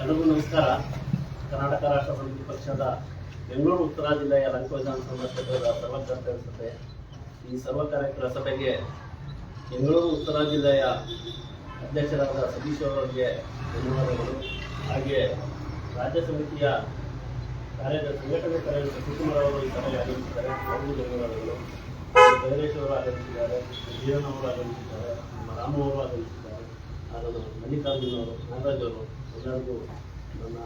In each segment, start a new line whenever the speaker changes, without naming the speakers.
ಎಲ್ಲರಿಗೂ ನಮಸ್ಕಾರ. ಕರ್ನಾಟಕ ರಾಷ್ಟ್ರ ಸಮಿತಿ ಪಕ್ಷದ ಬೆಂಗಳೂರು ಉತ್ತರ ಜಿಲ್ಲೆಯ ಲಂಕ ವಿಧಾನಸಭಾ ಕ್ಷೇತ್ರದ ಸರ್ವಕರ್ತರ ಸಭೆ ಈ ಸರ್ವಕಾರ್ಯಕರ ಸಭೆಗೆ ಬೆಂಗಳೂರು ಉತ್ತರ ಜಿಲ್ಲೆಯ ಅಧ್ಯಕ್ಷರಾದ ಸತೀಶ್ ಅವರಿಗೆ ಧನ್ಯವಾದಗಳು. ಹಾಗೆ ರಾಜ್ಯ ಸಮಿತಿಯ ಕಾರ್ಯದ ಸಂಘಟನೆ ಕಾರ್ಯದರ್ಶಿ ಶಿವಕುಮಾರ್ ಅವರು ಈ ಸಭೆಗೆ ಆಗಮಿಸಿದ್ದಾರೆ. ಅವರಿಗೂ ಧನ್ಯವಾದಗಳು. ಬೈರೇಶ್ ಅವರು ಆಗಮಿಸಿದ್ದಾರೆ ಜೀವನ್ ಅವರು ಆಗಮಿಸಿದ್ದಾರೆ, ನಮ್ಮ ರಾಮು ಅವರು ಆಗಮಿಸಿದ್ದಾರೆ ಹಾಗೂ ಮಲ್ಲಿಕಾರ್ಜುನ್ ಅವರು, ನಾಗರಾಜ್ ಅವರು ನನ್ನ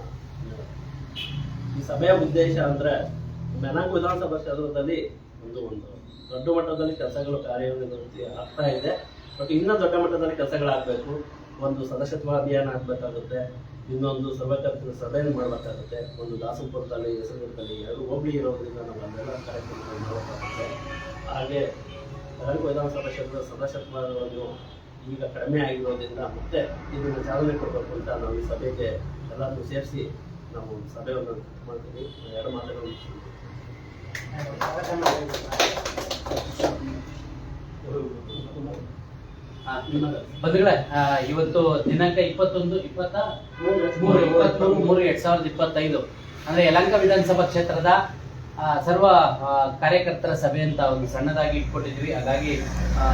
ಈ ಸಭೆಯ ಉದ್ದೇಶ ಅಂದರೆ ಮೆನಾಂಗ್ ವಿಧಾನಸಭಾ ಕ್ಷೇತ್ರದಲ್ಲಿ ಒಂದು ಒಂದು ದೊಡ್ಡ ಮಟ್ಟದಲ್ಲಿ ಕೆಲಸಗಳು ಕಾರ್ಯನಿರ್ವಹಿಸಿ ಆಗ್ತಾ ಇದೆ. ಬಟ್ ಇನ್ನೂ ದೊಡ್ಡ ಮಟ್ಟದಲ್ಲಿ ಕೆಲಸಗಳಾಗಬೇಕು. ಒಂದು ಸದಸ್ಯತ್ವ ಅಭಿಯಾನ ಆಗಬೇಕಾಗುತ್ತೆ. ಇನ್ನೊಂದು ಸರ್ವಕರ್ತರ ಸಭೆಯನ್ನು ಮಾಡಬೇಕಾಗುತ್ತೆ. ಒಂದು ದಾಸಪುರದಲ್ಲಿ ಹೆಸರುಗಳಲ್ಲಿ ಎರಡು ಹೋಬಳಿ ಇರೋದ್ರಿಂದ ನಾವು ಅಲ್ಲೆಲ್ಲ ಕಾರ್ಯಕ್ರಮಗಳು ಮಾಡಬೇಕಾಗುತ್ತೆ. ಹಾಗೆ ವಿಧಾನಸಭಾ ಕ್ಷೇತ್ರದ ಸದಸ್ಯತ್ವವನ್ನು ಈಗ ಕಡಿಮೆ ಆಗಿರೋದ್ರಿಂದ ಮತ್ತೆ ಇದನ್ನು ಚಾಲನೆ ಕೊಡಬೇಕು ಅಂತ ನಾವು ಈ ಸಭೆಗೆ ಎಲ್ಲರನ್ನೂ ಸೇರಿಸಿ ನಾವು ಸಭೆಯನ್ನು ಮಾಡ್ತೀವಿ. ಎರಡು ಮಾತುಗಳು
ಬಂಧುಗಳೇ ಇವತ್ತು ದಿನಾಂಕ ಇಪ್ಪತ್ತೊಂದು ಇಪ್ಪತ್ತ ಮೂರು ಇಪ್ಪತ್ಮೂರು ಮೂರು ಎರಡ್ ಸಾವಿರದ ಇಪ್ಪತ್ತೈದು. ಅಂದ್ರೆ ಯಲಂಕ ವಿಧಾನಸಭಾ ಕ್ಷೇತ್ರದ ಸರ್ವ ಕಾರ್ಯಕರ್ತರ ಸಭೆ ಅಂತ ಒಂದು ಸಣ್ಣದಾಗಿ ಇಟ್ಕೊಂಡಿದ್ವಿ ಹಾಗಾಗಿ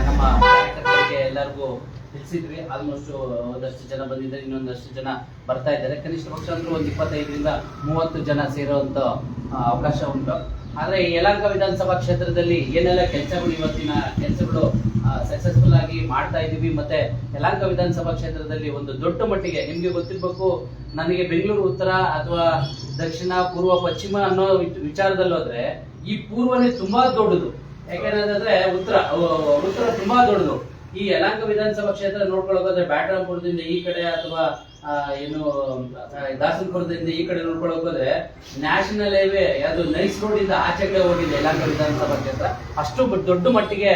ನಮ್ಮ ಕಾರ್ಯಕರ್ತರಿಗೆ ಎಲ್ಲರಿಗೂ ತಿಳಿಸಿದ್ವಿ. ಆಲ್ಮೋಸ್ಟ್ ಒಂದಷ್ಟು ಜನ ಬಂದಿದ್ದಾರೆ, ಇನ್ನೊಂದಷ್ಟು ಜನ ಬರ್ತಾ ಇದ್ದಾರೆ. ಕನಿಷ್ಠ ಪಕ್ಷ ಅಂದ್ರೆ ಒಂದು ಇಪ್ಪತ್ತೈದರಿಂದ ಮೂವತ್ತು ಜನ ಸೇರುವಂತ ಅವಕಾಶ ಉಂಟು. ಆದ್ರೆ ಯಲಹಂಕ ವಿಧಾನಸಭಾ ಕ್ಷೇತ್ರದಲ್ಲಿ ಏನೆಲ್ಲ ಕೆಲಸಗಳು ಇವತ್ತಿನ ಕೆಲಸಗಳು ಸಕ್ಸಸ್ಫುಲ್ ಆಗಿ ಮಾಡ್ತಾ ಇದೀವಿ ಮತ್ತೆ ಯಲಹಂಕ ವಿಧಾನಸಭಾ ಕ್ಷೇತ್ರದಲ್ಲಿ ಒಂದು ದೊಡ್ಡ ಮಟ್ಟಿಗೆ ನಿಮ್ಗೆ ಗೊತ್ತಿರ್ಬೇಕು, ನನಗೆ ಬೆಂಗಳೂರು ಉತ್ತರ ಅಥವಾ ದಕ್ಷಿಣ, ಪೂರ್ವ, ಪಶ್ಚಿಮ ಅನ್ನೋ ವಿಚ್- ವಿಚಾರದಲ್ಲಿ ಹೋದ್ರೆ ಈ ಪೂರ್ವನೇ ತುಂಬಾ ದೊಡ್ಡದು. ಯಾಕೆಂದ್ರೆ ಉತ್ತರ ಉತ್ತರ ತುಂಬಾ ದೊಡ್ಡದು. ಈ ಯಲಹಂಕ ವಿಧಾನಸಭಾ ಕ್ಷೇತ್ರ ನೋಡ್ಕೊಳ್ಳೋದಾದ್ರೆ ಬ್ಯಾಟ್ರಾಂಪುರದಿಂದ ಈ ಕಡೆ ಅಥವಾ ಏನು ದಾಸನಪುರದಿಂದ ಈ ಕಡೆ ನೋಡ್ಕೊಳ್ಳೋಕೆ ಹೋದ್ರೆ ನ್ಯಾಷನಲ್ ಹೈವೇ ಅದು ನೈಸ್ ರೋಡ್ ಇಂದ ಆಚೆ ಕಡೆ ಹೋಗಿದೆ ಯಲಹಂಕ ವಿಧಾನಸಭಾ ಕ್ಷೇತ್ರ. ಅಷ್ಟು ದೊಡ್ಡ ಮಟ್ಟಿಗೆ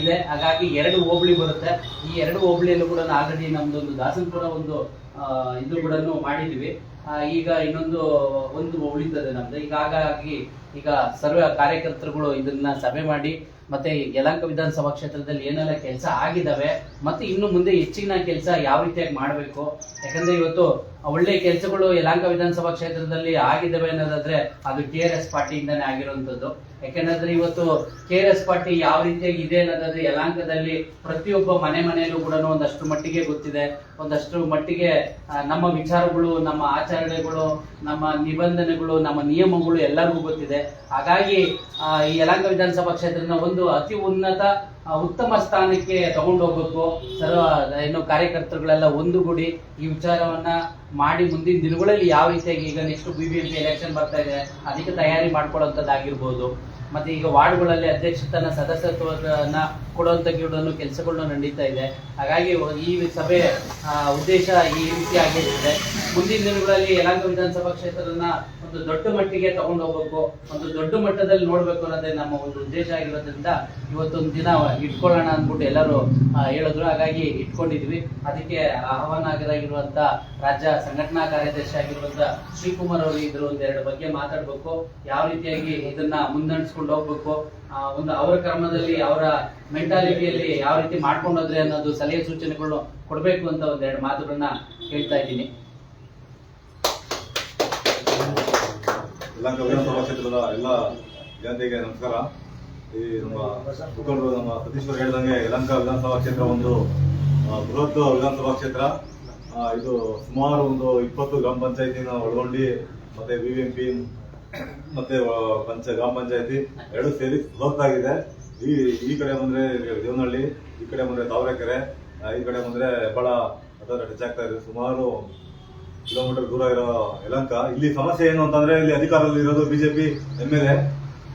ಇದೆ. ಹಾಗಾಗಿ ಎರಡು ಹೋಬಳಿ ಬರುತ್ತೆ. ಈ ಎರಡು ಹೋಬಳಿಯಲ್ಲೂ ಕೂಡ ಆಲ್ರೆಡಿ ನಮ್ದೊಂದು ದಾಸನಪುರ ಒಂದು ಇದು ಕೂಡ ಮಾಡಿದ್ವಿ. ಈಗ ಇನ್ನೊಂದು, ಒಂದು ಉಳಿತದೆ ನಮ್ದು. ಈಗ ಹಾಗಾಗಿ ಈಗ ಸರ್ವೆ ಕಾರ್ಯಕರ್ತರುಗಳು ಇದನ್ನ ಸಭೆ ಮಾಡಿ, ಮತ್ತೆ ಯಲಂಕ ವಿಧಾನಸಭಾ ಕ್ಷೇತ್ರದಲ್ಲಿ ಏನೆಲ್ಲ ಕೆಲಸ ಆಗಿದಾವೆ, ಮತ್ತೆ ಇನ್ನು ಮುಂದೆ ಹೆಚ್ಚಿನ ಕೆಲಸ ಯಾವ ರೀತಿಯಾಗಿ ಮಾಡಬೇಕು, ಯಾಕಂದ್ರೆ ಇವತ್ತು ಒಳ್ಳೆ ಕೆಲಸಗಳು ಯಲಾಂಕ ವಿಧಾನಸಭಾ ಕ್ಷೇತ್ರದಲ್ಲಿ ಆಗಿದ್ದಾವೆ ಅನ್ನೋದಾದ್ರೆ ಅದು ಕೆ ಆರ್ ಎಸ್ ಪಾರ್ಟಿಯಿಂದಾನೇ ಆಗಿರುವಂತದ್ದು ಯಾಕೆಂದ್ರೆ ಇವತ್ತು ಕೆ ಆರ್ ಎಸ್ ಪಾರ್ಟಿ ಯಾವ ರೀತಿಯಾಗಿ ಇದೆ ಅನ್ನೋದಾದ್ರೆ ಯಲಾಂಕದಲ್ಲಿ ಪ್ರತಿಯೊಬ್ಬ ಮನೆ ಮನೆಯಲ್ಲೂ ಕೂಡ ಒಂದಷ್ಟು ಮಟ್ಟಿಗೆ ಗೊತ್ತಿದೆ. ಒಂದಷ್ಟು ಮಟ್ಟಿಗೆ ನಮ್ಮ ವಿಚಾರಗಳು, ನಮ್ಮ ಆಚರಣೆಗಳು, ನಮ್ಮ ನಿಬಂಧನೆಗಳು, ನಮ್ಮ ನಿಯಮಗಳು ಎಲ್ಲರಿಗೂ ಗೊತ್ತಿದೆ. ಹಾಗಾಗಿ ಈ ಯಲಾಂಕ ವಿಧಾನಸಭಾ ಕ್ಷೇತ್ರನ ಒಂದು ಅತಿ ಉನ್ನತ ಉತ್ತಮ ಸ್ಥಾನಕ್ಕೆ ತಗೊಂಡು ಹೋಗ್ಬೇಕು. ಸರ್ವ ಏನು ಕಾರ್ಯಕರ್ತರುಗಳೆಲ್ಲ ಒಂದುಗೂಡಿ ಈ ವಿಚಾರವನ್ನ ಮಾಡಿ ಮುಂದಿನ ದಿನಗಳಲ್ಲಿ ಯಾವ ರೀತಿಯಾಗಿ ಈಗ next B B M P election ಬರ್ತಾ ಇದೆ, ಅದಕ್ಕೆ ತಯಾರಿ ಮಾಡ್ಕೊಳ್ಳೋಂಥದ್ದಾಗಿರ್ಬೋದು ಮತ್ತೆ ಈಗ ವಾರ್ಡ್ಗಳಲ್ಲಿ ಅಧ್ಯಕ್ಷತನ ಸದಸ್ಯತ್ವನ ಕೊಡುವಂತ ಕೆಲಸಗಳನ್ನ ನಡೀತಾ ಇದೆ. ಹಾಗಾಗಿ ಈ ಸಭೆ ಉದ್ದೇಶ ಈ ರೀತಿ ಆಗಿರುತ್ತದೆ ಮುಂದಿನ ದಿನಗಳಲ್ಲಿ ಯಲಹಂಕ ವಿಧಾನಸಭಾ ಕ್ಷೇತ್ರನ ಒಂದು ದೊಡ್ಡ ಮಟ್ಟಿಗೆ ತಗೊಂಡು ಹೋಗ್ಬೇಕು, ಒಂದು ದೊಡ್ಡ ಮಟ್ಟದಲ್ಲಿ ನೋಡ್ಬೇಕು ಅನ್ನೋದೇ ನಮ್ಮ ಒಂದು ಉದ್ದೇಶ ಆಗಿರೋದ್ರಿಂದ ಇವತ್ತೊಂದು ದಿನ ಇಟ್ಕೊಳ್ಳೋಣ ಅಂದ್ಬಿಟ್ಟು ಎಲ್ಲರೂ ಹೇಳಿದ್ರು. ಹಾಗಾಗಿ ಇಟ್ಕೊಂಡಿದ್ವಿ. ಅದಕ್ಕೆ ಆಹ್ವಾನ ಆಗದಾಗಿರುವಂತ ರಾಜ್ಯ ಸಂಘಟನಾ ಕಾರ್ಯದರ್ಶಿ ಆಗಿರುವಂತ ಶ್ರೀಕುಮಾರ್ ಅವರು ಇದ್ರ ಎರಡು ಬಗ್ಗೆ ಮಾತಾಡ್ಬೇಕು. ಯಾವ ರೀತಿಯಾಗಿ ಇದನ್ನ ಮುನ್ನಡೆಸ್ಕೊಂಡು ಹೋಗ್ಬೇಕು. ಒಂದು ಅವರ ಕ್ರಮದಲ್ಲಿ, ಅವರ ಮೆಂಟಾಲಿಟಿಯಲ್ಲಿ ಯಾವ ರೀತಿ ಮಾಡ್ಕೊಂಡೋದ್ರೆ ಅನ್ನೋದು ಸಲಹೆ ಸೂಚನೆಗಳು ಕೊಡ್ಬೇಕು ಅಂತ ಒಂದೆರಡು ಮಾತುಗಳನ್ನ ಹೇಳ್ತಾ ಇದ್ದೀನಿ.
ವಿಧಾನಸಭಾ ಜನತೆಗೆ ನಮಸ್ಕಾರ. ಈ ನಮ್ಮ ಮುಖಂಡರು, ನಮ್ಮ ಹೇಳಿದಂಗೆ ಯಲಂಕ ವಿಧಾನಸಭಾ ಕ್ಷೇತ್ರ ಒಂದು ಬೃಹತ್ ವಿಧಾನಸಭಾ ಕ್ಷೇತ್ರ. ಇದು ಸುಮಾರು ಒಂದು ಇಪ್ಪತ್ತು ಗ್ರಾಮ ಪಂಚಾಯತಿನ ಒಳಗೊಂಡು, ಮತ್ತೆ ವಿ ಮತ್ತೆ ಪಂಚ, ಗ್ರಾಮ ಪಂಚಾಯತಿ ಎರಡು ಸೇರಿ ಆಗಿದೆ ಈ ಈ ಕಡೆ ಬಂದ್ರೆ ದೇವನಹಳ್ಳಿ, ಈ ಕಡೆ ಬಂದ್ರೆ ತಾವರೆಕೆರೆ ಈ ಕಡೆ ಬಂದ್ರೆ ಹೆಬ್ಬಾಳ ಅದರ ಟಚ್ ಇದೆ. ಸುಮಾರು ಕಿಲೋಮೀಟರ್ ದೂರ ಇರೋ ಯಲಹಂಕ. ಇಲ್ಲಿ ಸಮಸ್ಯೆ ಏನು ಅಂತಂದ್ರೆ, ಇಲ್ಲಿ ಅಧಿಕಾರದಲ್ಲಿ ಇರೋದು BJP M L A.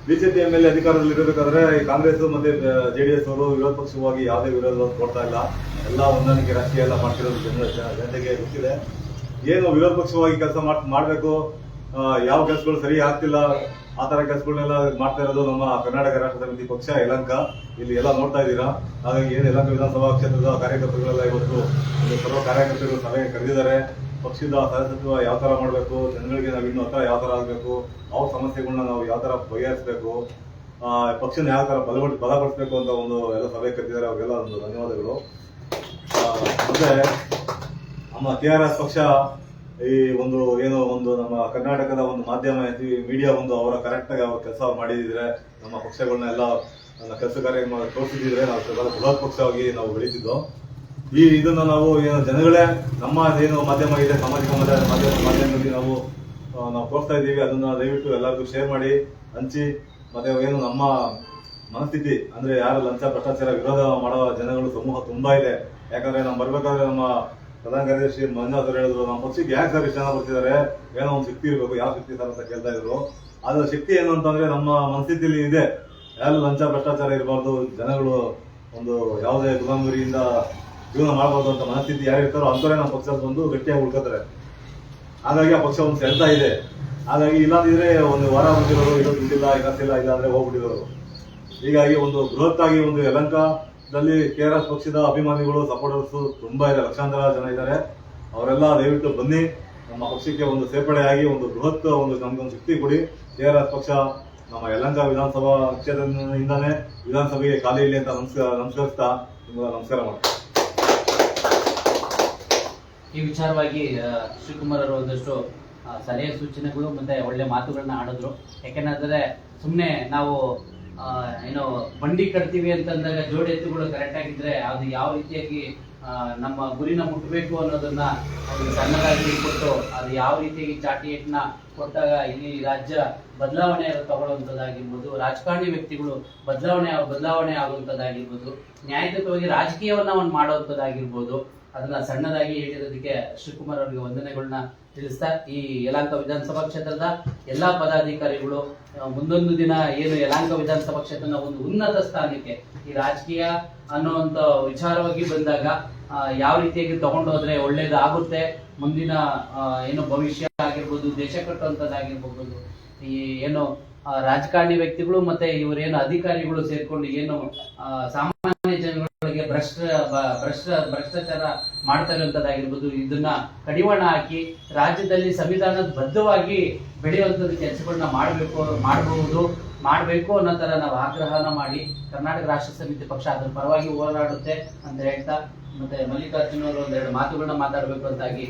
BJP M L A ಅಧಿಕಾರದಲ್ಲಿ ಇರಬೇಕಾದ್ರೆ ಕಾಂಗ್ರೆಸ್ ಮತ್ತೆ ಎಸ್ ಅವರು ವಿರೋಧ ಪಕ್ಷವಾಗಿ ಯಾವುದೇ ವಿರೋಧ ಕೊಡ್ತಾ ಇಲ್ಲ. ಎಲ್ಲ ಹೊಂದಾಣಿಕೆ ರಾಜಕೀಯ ಎಲ್ಲ ಮಾಡ್ತಿರೋದು ಜನರ ಜನ- ಜನತೆಗೆ ಗೊತ್ತಿದೆ. ಏನು ವಿರೋಧ ಪಕ್ಷವಾಗಿ ಕೆಲಸ ಮಾಡಬೇಕು? ಯಾವ ಕೆಲಸಗಳು ಸರಿ ಆಗ್ತಿಲ್ಲ, ಆ ತರ ಕೆಲಸಗಳನ್ನೆಲ್ಲ ಮಾಡ್ತಾ ಇರೋದು ನಮ್ಮ ಕರ್ನಾಟಕ ರಾಷ್ಟ್ರ ಸಮಿತಿ ಪಕ್ಷ, ಯಲಂಕ. ಇಲ್ಲಿ ಎಲ್ಲ ನೋಡ್ತಾ ಇದ್ದೀರಾ. ಹಾಗಾಗಿ ಏನು ಯಲಂಕ ವಿಧಾನಸಭಾ ಕ್ಷೇತ್ರದ ಕಾರ್ಯಕರ್ತರುಗಳೆಲ್ಲ ಇವತ್ತು ಒಂದು ಸರ್ವ ಕಾರ್ಯಕರ್ತರು ಸಭೆ ಕರೆದಿದ್ದಾರೆ. ಪಕ್ಷದ ಸದಸ್ಯತ್ವ ಯಾವ ತರ ಮಾಡಬೇಕು, ಜನಗಳಿಗೆ ನಾವು ಇನ್ನು ಹತ್ರ ಯಾವ ತರ ಆಗಬೇಕು, ಅವ್ರ ಸಮಸ್ಯೆಗಳನ್ನ ನಾವು ಯಾವ ತರ ಬಗೆಹರಿಸಬೇಕು ಪಕ್ಷನ ಯಾವ ತರ ಬಲ ಬಲಪಡಿಸಬೇಕು ಅಂತ ಒಂದು ಎಲ್ಲ ಸಭೆ ಕರೆದಿದ್ದಾರೆ. ಅವ್ರಿಗೆಲ್ಲ ಒಂದು ಧನ್ಯವಾದಗಳು. ಮತ್ತೆ ನಮ್ಮ ಟಿ ಆರ್ ಎಸ್ ಪಕ್ಷ ಈ ಒಂದು ಏನು ಒಂದು ನಮ್ಮ ಕರ್ನಾಟಕದ ಒಂದು ಮಾಧ್ಯಮ ಮೀಡಿಯಾ ಒಂದು ಅವರ ಕರೆಕ್ಟ್ ಆಗಿ ಅವ್ರ ಕೆಲಸ ಮಾಡಿದಿದ್ರೆ ನಮ್ಮ ಪಕ್ಷಗಳನ್ನ ಎಲ್ಲ ನನ್ನ ಕೆಲಸ ಕಾರ್ಯ ತೋರಿಸಿದ್ರೆ ನಾವು ಬೃಹತ್ ಪಕ್ಷವಾಗಿ ನಾವು ಬೆಳೀತಿದ್ದೋ. ಈ ಇದನ್ನ ನಾವು ಏನು ಜನಗಳೇ ನಮ್ಮ ಏನು ಮಾಧ್ಯಮ ಇದೆ, ಸಾಮಾಜಿಕ ಮಾಧ್ಯಮ ಮಾಧ್ಯಮದಲ್ಲಿ ನಾವು ನಾವು ತೋರಿಸ್ತಾ ಇದ್ದೀವಿ, ಅದನ್ನ ದಯವಿಟ್ಟು ಎಲ್ಲರಿಗೂ ಶೇರ್ ಮಾಡಿ, ಹಂಚಿ, ಮತ್ತೆ ಏನು ನಮ್ಮ ಮನಸ್ಥಿತಿ, ಅಂದ್ರೆ ಯಾರು ಲಂಚ ಭ್ರಷ್ಟಾಚಾರ ವಿರೋಧ ಮಾಡೋ ಜನಗಳು ಸಮೂಹ ತುಂಬಾ ಇದೆ. ಯಾಕಂದ್ರೆ ನಾವು ಬರ್ಬೇಕಾದ್ರೆ ನಮ್ಮ ಪ್ರಧಾನ ಕಾರ್ಯದರ್ಶಿ ಮಂಜುನಾಥ್ ಹೇಳಿದ್ರು, ನಮ್ಮ ಪಕ್ಷಕ್ಕೆ ಯಾಕೆ ಸರ್ ಇಷ್ಟು ಜನ ಬರ್ತಿದ್ದಾರೆ ಏನೋ ಒಂದು ಶಕ್ತಿ ಇರಬೇಕು, ಯಾವ ಶಕ್ತಿ ಸರ್ ಅಂತ ಕೇಳ್ತಾ ಇದ್ರು. ಅದ್ರ ಶಕ್ತಿ ಏನು ಅಂತಂದ್ರೆ ನಮ್ಮ ಮನಸ್ಥಿತಿಯಲ್ಲಿ ಇದೆ. ಯಾರು ಲಂಚ, ಭ್ರಷ್ಟಾಚಾರ ಇರಬಾರ್ದು, ಜನಗಳು ಒಂದು ಯಾವುದೇ ಗುಲಾಮಗಿರಿಯಿಂದ ಜೀವನ ಮಾಡಬಾರ್ದು ಅಂತ ಮನಸ್ಥಿತಿ ಯಾರಿರ್ತಾರೋ ಅಂತವರೇ ನಮ್ಮ ಪಕ್ಷದ ಬಂದು ಗಟ್ಟಿಯಾಗಿ ಉಳ್ಕೋತಾರೆ ಹಾಗಾಗಿ ಆ ಪಕ್ಷ ಒಂದು ಸೆಳ್ತಾ ಇದೆ. ಹಾಗಾಗಿ ಇಲ್ಲಾಂದಿದ್ರೆ ಒಂದು ವಾರ ಬಂದಿರೋರು ಇದು ದುಡ್ಡಿಲ್ಲ ಇಲ್ಲ, ಇಲ್ಲಾಂದ್ರೆ ಹೋಗ್ಬಿಟ್ಟಿರೋರು. ಹೀಗಾಗಿ ಒಂದು ಬೃಹತ್ತಾಗಿ ಒಂದು ಯಲಂಕದಲ್ಲಿ ಕೆ ಆರ್ ಎಸ್ ಪಕ್ಷದ ಅಭಿಮಾನಿಗಳು ಸಪೋರ್ಟರ್ಸ್ ತುಂಬಾ ಇದೆ. ಲಕ್ಷಾಂತರ ಜನ ಇದ್ದಾರೆ. ಅವರೆಲ್ಲ ದಯವಿಟ್ಟು ಬನ್ನಿ. ನಮ್ಮ ಪಕ್ಷಕ್ಕೆ ಒಂದು ಸೇರ್ಪಡೆಯಾಗಿ, ಒಂದು ಬೃಹತ್ ಒಂದು ನಮಗೊಂದು ಶಕ್ತಿ ಕೊಡಿ. ಕೆ ಆರ್ ಎಸ್ ಪಕ್ಷ ನಮ್ಮ ಯಲಂಕ ವಿಧಾನಸಭಾ ಕ್ಷೇತ್ರದಿಂದಾನೇ ವಿಧಾನಸಭೆಗೆ ಖಾಲಿ ಇಲ್ಲಿ ಅಂತ ನಮಸ್ಕಾರ ನಮಸ್ಕರಿಸ್ತಾ ನಮಸ್ಕಾರ ಮಾಡ್ತೀನಿ.
ಈ ವಿಚಾರವಾಗಿ ಶಿವಕುಮಾರ್ ಅವರು ಒಂದಷ್ಟು ಸಲಹೆ ಸೂಚನೆಗಳು ಮತ್ತೆ ಒಳ್ಳೆ ಮಾತುಗಳನ್ನ ಆಡಿದ್ರು. ಯಾಕೆಂದ್ರೆ ಸುಮ್ಮನೆ ನಾವು ಏನು ಬಂಡಿ ಕಟ್ತೀವಿ ಅಂತಂದಾಗ ಜೋಡಿ ಎತ್ತುಗಳು ಕರೆಕ್ಟ್ ಆಗಿದ್ರೆ ಅದು ಯಾವ ರೀತಿಯಾಗಿ ನಮ್ಮ ಗುರಿನ ಮುಟ್ಟಬೇಕು ಅನ್ನೋದನ್ನ ಅವ್ರಿಗೆ ಸಣ್ಣದಾಗಿ ಕೊಟ್ಟು ಅದು ಯಾವ ರೀತಿಯಾಗಿ ಚಾಟಿಯನ್ನ ಕೊಟ್ಟಾಗ ಇಲ್ಲಿ ರಾಜ್ಯ ಬದಲಾವಣೆ ತಗೊಳ್ಳುವಂಥದ್ದಾಗಿರ್ಬೋದು, ರಾಜಕಾರಣಿ ವ್ಯಕ್ತಿಗಳು ಬದಲಾವಣೆ ಬದಲಾವಣೆ ಆಗುವಂಥದ್ದಾಗಿರ್ಬೋದು, ನ್ಯಾಯಯುತವಾಗಿ ರಾಜಕೀಯವನ್ನ ಒಂದು ಮಾಡುವಂಥದ್ದಾಗಿರ್ಬೋದು ಅದನ್ನ ಸಣ್ಣದಾಗಿ ಹೇಳಿರೋದಕ್ಕೆ ಶಿವಕುಮಾರ್ ಅವರಿಗೆ ವಂದನೆಗಳನ್ನ ತಿಳಿಸ್ತಾ, ಈ ಯಲಾಂಕ ವಿಧಾನಸಭಾ ಕ್ಷೇತ್ರದ ಎಲ್ಲಾ ಪದಾಧಿಕಾರಿಗಳು ಮುಂದೊಂದು ದಿನ ಏನು ಯಲಾಂಕ ವಿಧಾನಸಭಾ ಕ್ಷೇತ್ರನ ಒಂದು ಉನ್ನತ ಸ್ಥಾನಕ್ಕೆ ಈ ರಾಜಕೀಯ ಅನ್ನುವಂತ ವಿಚಾರವಾಗಿ ಬಂದಾಗ ಯಾವ ರೀತಿಯಾಗಿ ತಗೊಂಡೋದ್ರೆ ಒಳ್ಳೇದಾಗುತ್ತೆ, ಮುಂದಿನ ಏನು ಭವಿಷ್ಯ ಆಗಿರ್ಬೋದು, ದೇಶ ಕಟ್ಟುವಂಥದ್ದಾಗಿರ್ಬೋದು ಈ ಏನು ರಾಜಕಾರಣಿ ವ್ಯಕ್ತಿಗಳು ಮತ್ತೆ ಇವರೇನು ಅಧಿಕಾರಿಗಳು ಸೇರ್ಕೊಂಡು ಏನು ಸಾಮಾನ್ಯ ಭ್ರಷ್ಟ ಭ್ರಷ್ಟ, ಭ್ರಷ್ಟಾಚಾರ ಮಾಡ್ತಾ ಇರುವಂತದ್ದಾಗಿರ್ಬೋದು, ಇದನ್ನ ಕಡಿವಾಣ ಹಾಕಿ ರಾಜ್ಯದಲ್ಲಿ ಸಂವಿಧಾನದ ಬದ್ಧವಾಗಿ ಬೆಳೆಯುವಂಥದ್ದು ಕೆಲಸಗಳನ್ನ ಮಾಡಬೇಕು ಮಾಡಬಹುದು ಮಾಡಬೇಕು ಅನ್ನೋ ತರ ನಾವು ಆಗ್ರಹನ ಮಾಡಿ ಕರ್ನಾಟಕ ರಾಷ್ಟ್ರ ಸಮಿತಿ ಪಕ್ಷ ಅದರ ಪರವಾಗಿ ಹೋರಾಡುತ್ತೆ ಅಂತ ಹೇಳ್ತಾ, ಮತ್ತೆ ಮಲ್ಲಿಕಾರ್ಜುನ ಅವರು ಒಂದೆರಡು ಮಾತುಗಳನ್ನ ಮಾತಾಡಬೇಕು ಅಂತಾಗಿ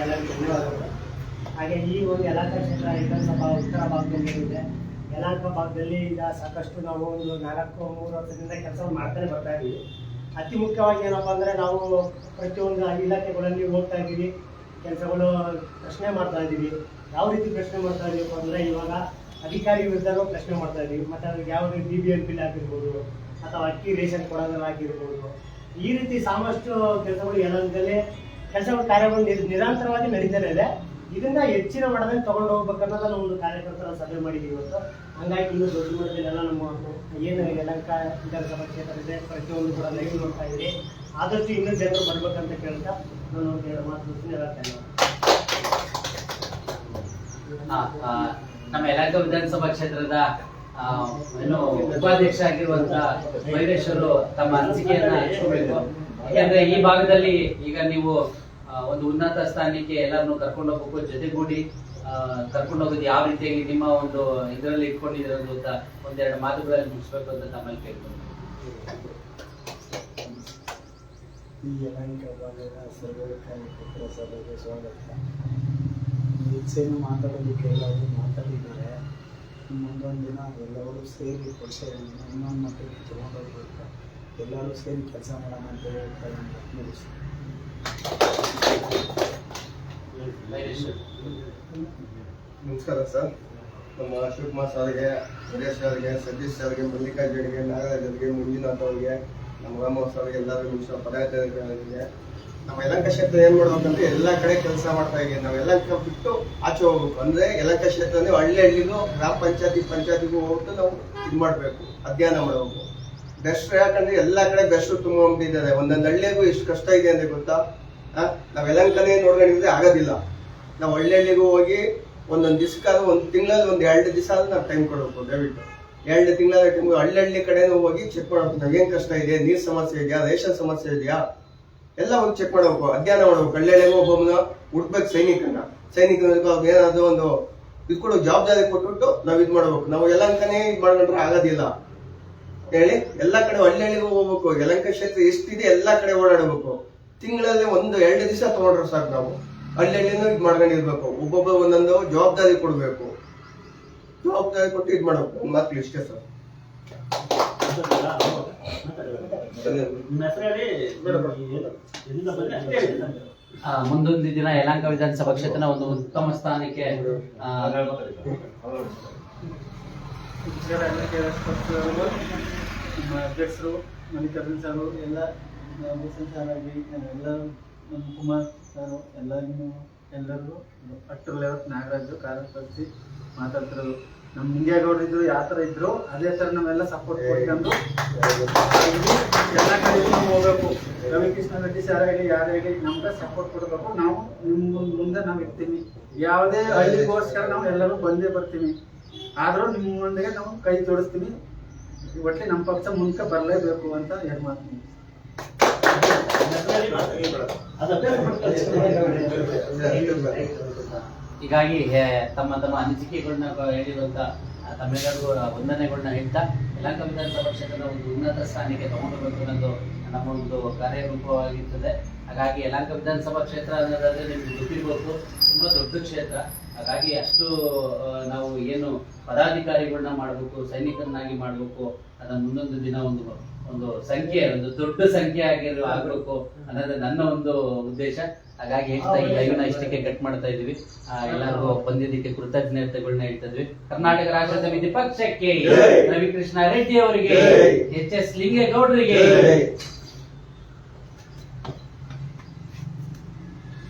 ಎಲ್ಲರಿಗೂ ಧನ್ಯವಾದಗಳು. ಹಾಗೆ ಈ ಒಂದು ಯಲಹಂಕ ಕ್ಷೇತ್ರ ವಿಧಾನಸಭಾ ಉತ್ತರ ಭಾಗದಲ್ಲಿ ಇದೆ ಯಲಹಂಕ ಭಾಗದಲ್ಲಿ ಈಗ ಸಾಕಷ್ಟು ನಾವು ಒಂದು ನಾಲ್ಕು, ಮೂರು ವರ್ಷದಿಂದ ಕೆಲಸ ಮಾಡ್ತಾನೆ ಬರ್ತಾ ಇದ್ದೀವಿ. ಅತಿ ಮುಖ್ಯವಾಗಿ ಏನಪ್ಪ ಅಂದರೆ ನಾವು ಪ್ರತಿಯೊಂದು ಇಲಾಖೆಗಳಲ್ಲಿ ಹೋಗ್ತಾ ಇದ್ದೀವಿ, ಕೆಲಸಗಳು ಪ್ರಶ್ನೆ ಮಾಡ್ತಾ ಇದ್ದೀವಿ. ಯಾವ ರೀತಿ ಪ್ರಶ್ನೆ ಮಾಡ್ತಾ ಇದೀವಪ್ಪ ಅಂದರೆ ಇವಾಗ ಅಧಿಕಾರಿ ವಿರುದ್ಧನೂ ಪ್ರಶ್ನೆ ಮಾಡ್ತಾ ಇದೀವಿ ಮತ್ತೆ ಅದಕ್ಕೆ ಯಾವ ರೀತಿ ಬಿ ಬಿ ಎಂ ಪಿಲ್ ಆಗಿರ್ಬೋದು, ಅಥವಾ ಅಕ್ಕಿ ರೇಷನ್ ಕೊಡೋದಾಗಿರ್ಬೋದು ಈ ರೀತಿ ಸಾಕಷ್ಟು ಕೆಲಸಗಳು ಯಲಹಂಕದಲ್ಲಿ ಕೆಲಸಗಳು ಕಾರ್ಯಗಳು ನಿರ್- ನಿರಂತರವಾಗಿ ನಡೀತಾನೆ ಇದೆ. ಇದನ್ನ ಹೆಚ್ಚಿನ ಮಟ್ಟದಲ್ಲಿ ತಗೊಂಡು ಹೋಗ್ಬೇಕನ್ನೋದನ್ನ ಒಂದು ಕಾರ್ಯಕರ್ತರ ಸಭೆ ಮಾಡಿದ್ದೀವಿ ಇವತ್ತು. ಹಂಗಾಗಿ ಇನ್ನು ದೊಡ್ಡ ಮಟ್ಟದಲ್ಲೆಲ್ಲ ನಮ್ಮ ಏನು ಯಲಂಕ ವಿಧಾನಸಭಾ ಕ್ಷೇತ್ರ ಇದೆ, ಪ್ರತಿಯೊಂದು ಕೂಡ ಲೈವ್ ನೋಡ್ತಾ ಇದ್ದೀವಿ. ಆದಷ್ಟು ಇನ್ನೂ ಜನರು ಬರ್ಬೇಕಂತ ಕೇಳ್ತಾ ನಾನು ಒಂದು ಮಾತು
ಹೇಳ್ತೇನೆ ನಮ್ಮ ಯಲಂಕ ವಿಧಾನಸಭಾ ಕ್ಷೇತ್ರದ ಏನು ಉಪಾಧ್ಯಕ್ಷ ಆಗಿರುವಂತ ವೈರೇಶ್ವರು ತಮ್ಮ ಅನಿಸಿಕೆಯನ್ನ ಹಂಚ್ಕೋಬೇಕು ಯಾಕಂದ್ರೆ ಈ ಭಾಗದಲ್ಲಿ ಈಗ ನೀವು ಒಂದು ಉನ್ನತ ಸ್ಥಾನಕ್ಕೆ ಎಲ್ಲರನ್ನು ಕರ್ಕೊಂಡು ಹೋಗಬೇಕು. ಜೊತೆಗೂಡಿ ಕರ್ಕೊಂಡು ಹೋಗೋದು ಯಾವ ರೀತಿಯಾಗಿ ನಿಮ್ಮ ಒಂದು ಇದರಲ್ಲಿ ಇಟ್ಕೊಂಡಿರೋದು ಅಂತ ಒಂದೆರಡು ಮಾತುಗಳಲ್ಲಿ ಮುಗಿಸ್ಬೇಕು ಅಂತ ತಮ್ಮಲ್ಲಿ ಕೇಳ್ಕೊಂಡು
ಈ ಯಲಹಂಕ ಭಾಗದ ಸರ್ವ ಕಾರ್ಯಕರ್ತರ ಸಭೆಗೆ ಸ್ವಾಗತ ಹೆಚ್ಚೇನು ಮಾತಾಡೋದಕ್ಕೆ ಎಲ್ಲರೂ ಮಾತಾಡಿದ್ದಾರೆ ಮುಂದೊಂದು ದಿನ ಎಲ್ಲರೂ ಸೇರಿ ಪಕ್ಷವನ್ನು ಇನ್ನೊಂದು ಮಟ್ಟಿಗೆ ತೊಗೊಂಡೋಗ್ಬೇಕು. ಎಲ್ಲರೂ ಸೇರಿ ಕೆಲಸ ಮಾಡೋಣ ಅಂತ ಹೇಳ್ತಾ ಮುಗಿಸ್ತೀನಿ
ವೈರೇಶ್ವರ್
ನಮಸ್ಕಾರ ಸರ್. ನಮ್ಮ ಶಿವಕುಮಾರ್ ಸರ್ಗೆ, ಸುರೇಶ್ ಸರ್ಗೆ, ಸತೀಶ್ ಸರ್ಗೆ ನಾಗರಾಜ್ ಅವ್ರಿಗೆ, ಮಂಜುನಾಥ್ ಅವ್ರಿಗೆ, ನಮ್ಮ ರಾಮೋಹನ್ ಸರ್ಗೆ ಎಲ್ಲರಿಗೂ ನಿಮಿಷ ಪದಾಧಿಕಾರಿಗಳಿಗೆ ನಮ್ಮ ಯಲಂಕ ಕ್ಷೇತ್ರ ಏನ್ ಮಾಡ್ಬೇಕಂದ್ರೆ ಎಲ್ಲ ಕಡೆ ಕೆಲಸ ಮಾಡ್ತಾ ಇದೀವಿ ನಾವು ಯಲಂಕ ಬಿಟ್ಟು ಆಚೆ ಹೋಗ್ಬೇಕು. ಅಂದ್ರೆ ಯಲಂಕ ಕ್ಷೇತ್ರ ಅಂದ್ರೆ ಹಳ್ಳಿ ಹಳ್ಳಿಗೂ ಗ್ರಾಮ ಪಂಚಾಯತಿ ಪಂಚಾಯತಿಗೂ ಹೋಗ್ಬಿಟ್ಟು ನಾವು ಇದು ಮಾಡ್ಬೇಕು ಅಧ್ಯಯನ ಮಾಡಬೇಕು. ಬೆಸ್ಟ್ ಯಾಕಂದ್ರೆ ಎಲ್ಲ ಕಡೆ ಬೆಸ್ಟ್ ತುಂಬಿದ್ದಾರೆ ಒಂದೊಂದು ಹಳ್ಳಿಗೂ ಎಷ್ಟು ಕಷ್ಟ ಇದೆ ಅಂದ್ರೆ ಗೊತ್ತಾ? ಆ, ನಾವ್ ಯಲಂಕನೇ ನೋಡ್ಕೊಂಡಿದ್ರೆ ಆಗೋದಿಲ್ಲ. ನಾವು ಹಳ್ಳಿ ಹಳ್ಳಿಗೂ ಹೋಗಿ ಒಂದೊಂದು ದಿವಸಕ್ಕಾದ್ರೂ ಒಂದು ತಿಂಗಳಲ್ಲಿ ಒಂದು ಎರಡು ದಿವಸ ಆದ್ರೂ ನಾವು ಟೈಮ್ ಕೊಡಬೇಕು ದಯವಿಟ್ಟು. ಎರಡು ತಿಂಗಳ ಟೈಮ್ ಹಳ್ಳಿ ಹಳ್ಳಿ ಕಡೆನೂ ಹೋಗಿ ಚೆಕ್ ಮಾಡಬೇಕು. ನಾವ್ ಏನು ಕಷ್ಟ ಇದೆ ನೀರ್ ಸಮಸ್ಯೆ ಇದೆಯಾ ರೇಷನ್ ಸಮಸ್ಯೆ ಇದೆಯಾ? ಎಲ್ಲ ಹೋಗಿ ಚೆಕ್ ಮಾಡಬೇಕು ಅಧ್ಯಯನ ಮಾಡಬೇಕು. ಹಳ್ಳಿ ಹಳ್ಳಿಗೂ ಒಬ್ಬೊಬ್ಬನ ಹುಡ್ಬೇಕು ಸೈನಿಕನ ಸೈನಿಕನಿಗೂ ಏನಾದ್ರು ಒಂದು ಇದು ಕೊಡೋ ಜವಾಬ್ದಾರಿ ಕೊಟ್ಬಿಟ್ಟು ನಾವು ಇದು ಮಾಡಬೇಕು. ನಾವು ಯಲಂಕನೇ ಇದು ಮಾಡ್ಕೊಂಡ್ರೆ ಆಗೋದಿಲ್ಲ. ಹೇಳಿ ಎಲ್ಲ ಕಡೆ ಹಳ್ಳಿ ಹಳ್ಳಿಗೂ ಹೋಗ್ಬೇಕು. ಯಲಂಕ ಕ್ಷೇತ್ರ ಎಷ್ಟಿದೆ ಎಲ್ಲ ಕಡೆ ಓಡಾಡಬೇಕು. ತಿಂಗಳಲ್ಲಿ ಒಂದು ಎರಡು ದಿವಸ ತಗೊಂಡ್ರೆ ಸರ್ ನಾವು. ಹಳ್ಳಿ ಹಳ್ಳಿನೂ ಇದು ಮಾಡ್ಕೊಂಡಿರ್ಬೇಕು. ಒಬ್ಬೊಬ್ಬ ಒಂದೊಂದು ಜವಾಬ್ದಾರಿ ಕೊಡಬೇಕು. ಜವಾಬ್ದಾರಿ ಕೊಟ್ಟು ಇದು ಮಾಡಬೇಕು. ಮಕ್ಕಳು ಮಾತು ಇಷ್ಟೇ ಸರ್.
ಮುಂದೊಂದು ದಿನ ಯಲಂಕ ವಿಧಾನಸಭಾ ಕ್ಷೇತ್ರ ಒಂದು ಉತ್ತಮ ಸ್ಥಾನಕ್ಕೆ
ನಮ್ಮ ಅಧ್ಯಕ್ಷರು ಮಲ್ಲಿಕಾರ್ಜುನ್ ಸಾರು ಎಲ್ಲ ಭೂಷಣ್ ಸಾರ್ ಆಗಿ ಎಲ್ಲ ನಮ್ಮ ಕುಮಾರ್ ಸಾರು ಎಲ್ಲರಿಗೂ ಎಲ್ಲರಿಗೂ ಅಟ್ಟರ್ ಲೆವೆಲ್ ನಾಗರಾಜು ಕಾರ್ಯಕರ್ತಿ ಮಾತಾಡ್ತಿರೋದು. ನಮ್ಮ ಹಿಂಗೇಗೌಡರು ಇದ್ರು ಯಾವ ಥರ ಇದ್ರು ಅದೇ ಥರ ನಾವೆಲ್ಲ ಸಪೋರ್ಟ್ ಕೊಟ್ಕೊಂಡು ಎಲ್ಲ ಕಡೆ ಹೋಗಬೇಕು. ಹೋಗ್ಬೇಕು ರವಿಕೃಷ್ಣ ರೆಡ್ಡಿ ಸರ್ ಹೇಳಿ ಯಾರು ಹೇಳಿ ನಮ್ಗೆ ಸಪೋರ್ಟ್ ಕೊಡಬೇಕು. ನಾವು ನಿಮ್ಮ ಮುಂದೆ ನಾವು ಇರ್ತೀವಿ. ಯಾವುದೇ ಹಳ್ಳಿಗೋಸ್ಕರ ನಾವು ಎಲ್ಲರೂ ಬಂದೇ ಬರ್ತೀವಿ. ಆದ್ರೂ ನಿಮ್ಮೊಂದಿಗೆ ಮುಂದೆ ನಾವು ಕೈ ಜೋಡಿಸ್ತೀವಿ ಒಟ್ಟೆ ನಮ್ಮ ಪಕ್ಷ ಮುಂದೆ ಬರಲೇಬೇಕು ಅಂತ ಹೇಳಿ ಮಾಡ್ತೀನಿ
ನಿಮ್ಮ ಹೆಸರು ಹೇಳಿ ಅದು
ಹೀಗಾಗಿ ತಮ್ಮ ತಮ್ಮ ಅನಿಸಿಕೆಗಳನ್ನ ಹೇಳಿರುವಂತ ತಮ್ಮೆಲ್ಲರಿಗೂ ವಂದನೆಗಳನ್ನ ಹೇಳ್ತಾ, ಯಲಹಂಕ ವಿಧಾನಸಭಾ ಕ್ಷೇತ್ರದ ಒಂದು ಉನ್ನತ ಸ್ಥಾನಕ್ಕೆ ತಗೊಂಡು ಅನ್ನೋದು ನಮ್ಮ ಒಂದು ಕಾರ್ಯರೂಪವಾಗಿರ್ತದೆ. ಹಾಗಾಗಿ ಯಲಹಂಕ ವಿಧಾನಸಭಾ ಕ್ಷೇತ್ರ ಅನ್ನೋದಾದ್ರೆ ನಿಮ್ಗೆ ಗೊತ್ತಿರ್ಬೇಕು ತುಂಬಾ ದೊಡ್ಡ ಕ್ಷೇತ್ರ ಹಾಗಾಗಿ ಅಷ್ಟು ನಾವು ಏನು ಪದಾಧಿಕಾರಿಗಳನ್ನ ಮಾಡಬೇಕು ಸೈನಿಕರನ್ನಾಗಿ ಮಾಡಬೇಕು ಅದನ್ನ ಮುಂದೊಂದು ದಿನ ಒಂದು ಒಂದು ಸಂಖ್ಯೆ ಒಂದು ದೊಡ್ಡ ಸಂಖ್ಯೆ ಆಗಿರೋ ಆಗ್ಬೇಕು ಅನ್ನೋದು ನನ್ನ ಒಂದು ಉದ್ದೇಶ ಹಾಗಾಗಿ ಹೇಳ್ತಾ ಈ ಲೈವ್ನ ಇಷ್ಟಕ್ಕೆ ಕಟ್ ಮಾಡ್ತಾ ಇದ್ವಿ ಎಲ್ಲರಿಗೂ ಬಂದಿದ್ದಕ್ಕೆ ಕೃತಜ್ಞತೆಗಳನ್ನ ಹೇಳ್ತಾ ಇದ್ವಿ ಕರ್ನಾಟಕ ರಾಜ್ಯ ಸಮಿತಿ ಪಕ್ಷಕ್ಕೆ. ರವಿಕೃಷ್ಣ ರೆಡ್ಡಿ ಅವರಿಗೆ. H S ಲಿಂಗೇಗೌಡರಿಗೆ.